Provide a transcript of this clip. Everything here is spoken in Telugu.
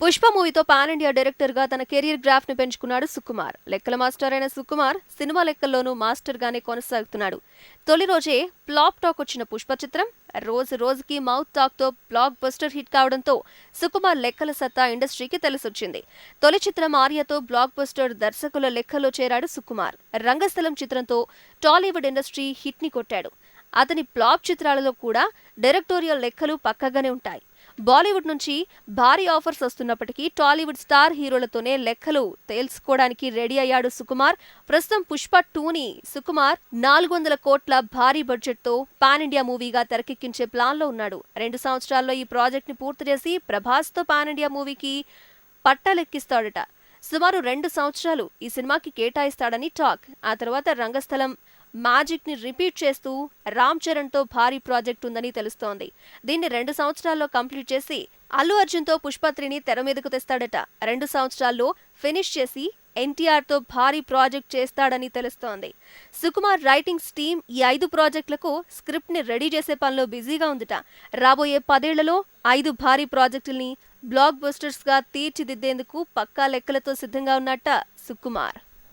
పుష్ప మూవీతో పాన్ ఇండియా డైరెక్టర్గా తన కెరీర్ గ్రాఫ్ను పెంచుకున్నాడు సుకుమార్. లెక్కల మాస్టర్ అయిన సుకుమార్ సినిమా లెక్కల్లోనూ మాస్టర్ గానే కొనసాగుతున్నాడు. తొలి రోజే ప్లాప్ టాక్ వచ్చిన పుష్ప చిత్రం రోజు రోజుకి మౌత్ టాక్తో బ్లాక్ బస్టర్ హిట్ కావడంతో సుకుమార్ లెక్కల సత్తా ఇండస్ట్రీకి తెలిసొచ్చింది. తొలి చిత్రం ఆర్యతో బ్లాక్ బస్టర్ దర్శకుల లెక్కలో చేరాడు సుకుమార్. రంగస్థలం చిత్రంతో టాలీవుడ్ ఇండస్ట్రీ హిట్ని కొట్టాడు. అతని ప్లాప్ చిత్రాలలో కూడా డైరెక్టోరియల్ లెక్కలు పక్కగానే ఉంటాయి. బాలీవుడ్ నుంచి భారీ ఆఫర్స్ వస్తున్నప్పటికీ టాలీవుడ్ స్టార్ హీరోలతోనే లెక్కలు తేల్చుకోవడానికి రెడీ అయ్యాడు సుకుమార్. ప్రస్తుతం పుష్ప టూని సుకుమార్ నాలుగు వందల కోట్ల భారీ బడ్జెట్తో పాన్ ఇండియా మూవీగా తెరకెక్కించే ప్లాన్లో ఉన్నాడు. రెండు సంవత్సరాల్లో ఈ ప్రాజెక్ట్ని పూర్తి చేసి ప్రభాస్తో పాన్ ఇండియా మూవీకి పట్టాలెక్కిస్తాడట. సుమారు రెండు సంవత్సరాలు ఈ సినిమాకి కేటాయిస్తాడని టాక్. ఆ తర్వాత రంగస్థలం మ్యాజిక్ని రిపీట్ చేస్తూ రామ్ చరణ్తో భారీ ప్రాజెక్ట్ ఉందని తెలుస్తోంది. దీన్ని రెండు సంవత్సరాల్లో కంప్లీట్ చేసి అల్లు అర్జున్తో పుష్పత్రిని తెర మీదకు తెస్తాడట. రెండు సంవత్సరాల్లో ఫినిష్ చేసి ఎన్టీఆర్తో భారీ ప్రాజెక్ట్ చేస్తాడని తెలుస్తోంది. సుకుమార్ రైటింగ్స్ టీమ్ ఈ ఐదు ప్రాజెక్టులకు స్క్రిప్ట్ని రెడీ చేసే పనిలో బిజీగా ఉందిట. రాబోయే పదేళ్ళలో ఐదు భారీ ప్రాజెక్టుల్ని బ్లాక్ బస్టర్స్గా తీర్చిదిద్దేందుకు పక్కా లెక్కలతో సిద్ధంగా ఉన్నట్ట సుకుమార్.